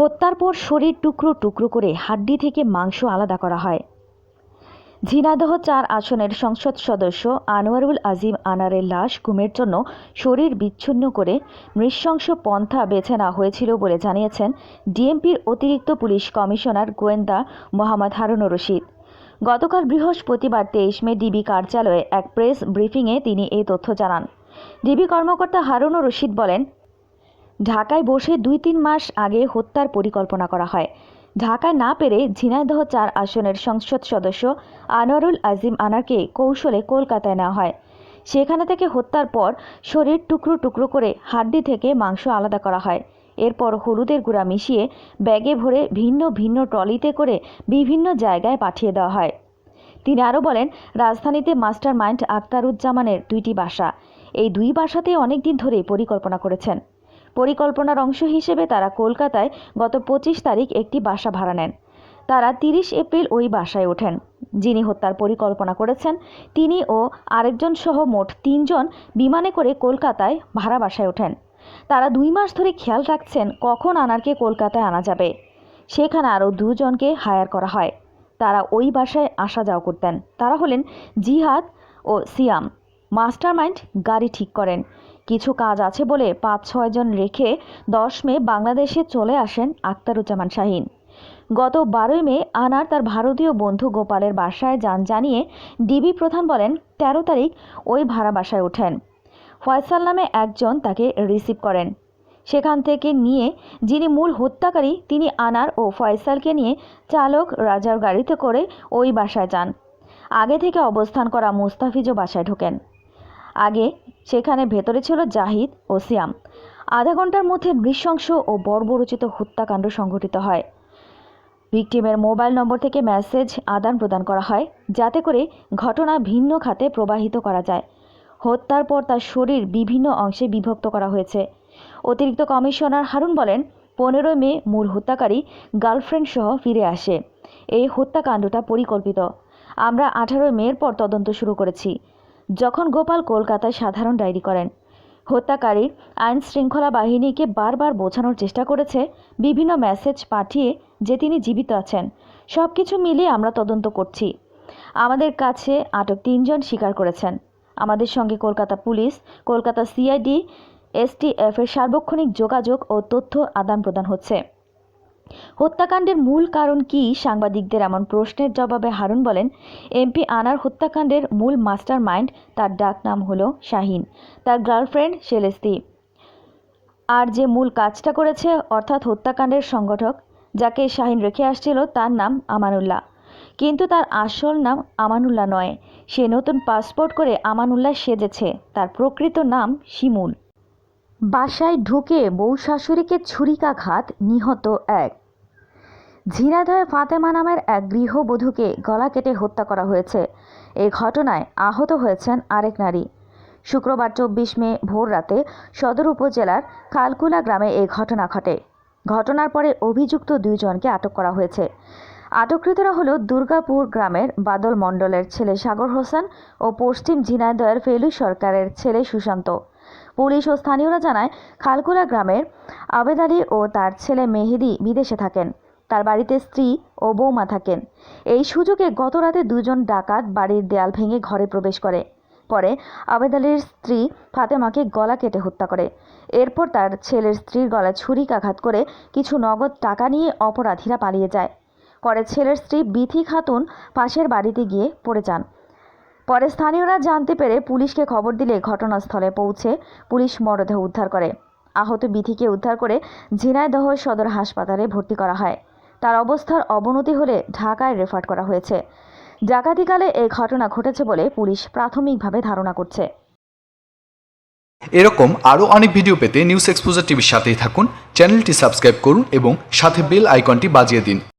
হত্যার পর শরীর টুকরো টুকরো করে হাড্ডি থেকে মাংস আলাদা করা হয়। ঝিনাদহ চার আসনের সংসদ সদস্য আনোয়ারুল আজিম আনারের লাশ গুমের জন্য শরীর বিচ্ছিন্ন করে নৃশংস পন্থা বেছে নেওয়া হয়েছিল বলে জানিয়েছেন ডিএমপির অতিরিক্ত পুলিশ কমিশনার গোয়েন্দা মোহাম্মদ হারুনুর রশিদ। গতকাল বৃহস্পতিবার তেইশ মে ডিবি কার্যালয়ে এক প্রেস ব্রিফিংয়ে তিনি এই তথ্য জানান। ডিবি কর্মকর্তা হারুনুর রশিদ বলেন ঢাকায় বসে দুই তিন মাস আগে হত্যার পরিকল্পনা করা হয়। ঢাকায় না পেরে ঝিনাইদহ চার আসনের সংসদ সদস্য আনোয়ারুল আজিম আনারকে কৌশলে কলকাতায় নেওয়া হয়। সেখানে থেকে হত্যার পর শরীর টুকরো টুকরো করে হাড্ডি থেকে মাংস আলাদা করা হয়। এরপর হলুদের গুঁড়া মিশিয়ে ব্যাগে ভরে ভিন্ন ভিন্ন ট্রলিতে করে বিভিন্ন জায়গায় পাঠিয়ে দেওয়া হয়। তিনি আরও বলেন, রাজধানীতে মাস্টার মাইন্ড আক্তারুজ্জামানের দুইটি বাসা। এই দুই বাসাতে অনেকদিন ধরেই পরিকল্পনা করেছেন। পরিকল্পনার অংশ হিসেবে তারা কলকাতায় গত পঁচিশ তারিখ একটি বাসা ভাড়া নেন। তারা তিরিশ এপ্রিল ওই বাসায় ওঠেন। যিনি হত্যার পরিকল্পনা করেছেন, তিনি ও আরেকজন সহ মোট তিনজন বিমানে করে কলকাতায় ভাড়া বাসায় ওঠেন। তারা দুই মাস ধরে খেয়াল রাখছেন কখন আনারকে কলকাতায় আনা যাবে। সেখানে আরও দুজনকে হায়ার করা হয়। তারা ওই বাসায় আসা যাওয়া করতেন। তারা হলেন জিহাদ ও সিয়াম। মাস্টারমাইন্ড গাড়ি ঠিক করেন। কিছু কাজ আছে বলে পাঁচ ছয়জন রেখে দশ মে বাংলাদেশে চলে আসেন আক্তারুজ্জামান শাহিন। গত বারোই মে আনার তার ভারতীয় বন্ধু গোপালের বাসায় যান জানিয়ে ডিবি প্রধান বলেন, তেরো তারিখ ওই ভাড়া বাসায় ওঠেন। ফয়সাল নামে একজন তাকে রিসিভ করেন। সেখান থেকে নিয়ে যিনি মূল হত্যাকারী, তিনি আনার ও ফয়সালকে নিয়ে চালক রাজার গাড়িতে করে ওই বাসায় যান। আগে থেকে অবস্থান করা মুস্তাফিজও বাসায় ঢোকেন। আগে, সেখানে ভেতরে ছিল জাহিদ ও সিয়াম। আধা ঘণ্টার মধ্যে নৃশংস ও বর্বরচিত হত্যাকাণ্ড সংঘটিত হয়। ভিকটিমের মোবাইল নম্বর থেকে মেসেজ আদান প্রদান করা হয়, যাতে করে ঘটনা ভিন্ন খাতে প্রবাহিত করা যায়। হত্যার পর তার শরীর বিভিন্ন অংশে বিভক্ত করা হয়েছে। অতিরিক্ত কমিশনার হারুন বলেন, পনেরোই মে মূল হত্যাকারী গার্লফ্রেন্ড সহ ফিরে আসে। এই হত্যাকাণ্ডটা পরিকল্পিত। আমরা আঠারোই মের পর তদন্ত শুরু করেছি। যখন গোপাল কলকাতায় সাধারণ ডায়েরি করেন হত্যাকারী আইন শৃঙ্খলা বাহিনীকে বারবার বোঝানোর চেষ্টা করেছে, বিভিন্ন মেসেজ পাঠিয়ে যে তিনি জীবিত আছেন সব কিছু মিলিয়ে আমরা তদন্ত করছি। আমাদের কাছে আটক তিনজন স্বীকার করেছেন। আমাদের সঙ্গে কলকাতা পুলিশ, কলকাতা সিআইডি এসটিএফের সার্বক্ষণিক যোগাযোগ ও তথ্য আদান প্রদান হচ্ছে। হত্যাকাণ্ডের মূল কারণ কি? সাংবাদিকদের এমন প্রশ্নের জবাবে হারুন বলেন, এমপি আনার হত্যাকাণ্ডের মূল মাস্টার মাইন্ড তার ডাক নাম হলো শাহিন, তার গার্লফ্রেন্ড সেলেস্তি। আর যে মূল কাজটা করেছে, অর্থাৎ হত্যাকাণ্ডের সংগঠক, যাকে শাহিন রেখে আসছিল, তার নাম আমানুল্লাহ। কিন্তু তার আসল নাম আমানুল্লাহ নয়, সে নতুন পাসপোর্ট করে আমানুল্লাহ সেজেছে, তার প্রকৃত নাম শিমুল। বাসায় ঢুকে বউ শাশুড়িকে ছুরিকাঘাত, নিহত এক। ঝিনাইদহে ফাতেমা নামের এক গৃহবধূকে গলা কেটে হত্যা করা হয়েছে। এই ঘটনায় আহত হয়েছেন আরেক নারী। শুক্রবার চব্বিশ মে ভোর রাতে সদর উপজেলার খালকুলা গ্রামে এই ঘটনা ঘটে। ঘটনার পরে অভিযুক্ত দুইজনকে আটক করা হয়েছে। আটককৃতরা হল দুর্গাপুর গ্রামের বাদল মণ্ডলের ছেলে সাগর হোসেন ও পশ্চিম ঝিনাইদহের ফেলু সরকারের ছেলে সুশান্ত। পুলিশ ও স্থানীয়রা জানায় খালকুলা গ্রামের আবেদ আলী ও তার ছেলে মেহেদি বিদেশে থাকেন। তার বাড়িতে স্ত্রী ও বৌমা থাকেন। এই সুযোগে গত রাতে দুজন ডাকাত বাড়ির দেয়াল ভেঙে ঘরে প্রবেশ করে। পরে আবেদ আলীর স্ত্রী ফাতেমাকে গলা কেটে হত্যা করে। এরপর তার ছেলের স্ত্রীর গলায় ছুরিকাঘাত করে কিছু নগদ টাকা নিয়ে অপরাধীরা পালিয়ে যায়। পরে ছেলের স্ত্রী বিথি খাতুন পাশের বাড়িতে গিয়ে পড়ে যান। পরে স্থানীয়রা জানতে পেরে পুলিশকে খবর দিলে ঘটনাস্থলে পৌঁছে পুলিশ মরদেহ উদ্ধার করে। আহত বিথিকে উদ্ধার করে ঝিনাইদহ সদর হাসপাতালে ভর্তি করা হয়। তার অবস্থার অবনতি হলে ঢাকায় রেফার করা হয়েছে। ডাকাতিকালে এই ঘটনা ঘটেছে বলে পুলিশ প্রাথমিকভাবে ধারণা করছে। এরকম আরও অনেক ভিডিও পেতে নিউজ এক্সপোজার টিভির সাথেই থাকুন, চ্যানেলটি সাবস্ক্রাইব করুন এবং সাথে বেল আইকনটি বাজিয়ে দিন।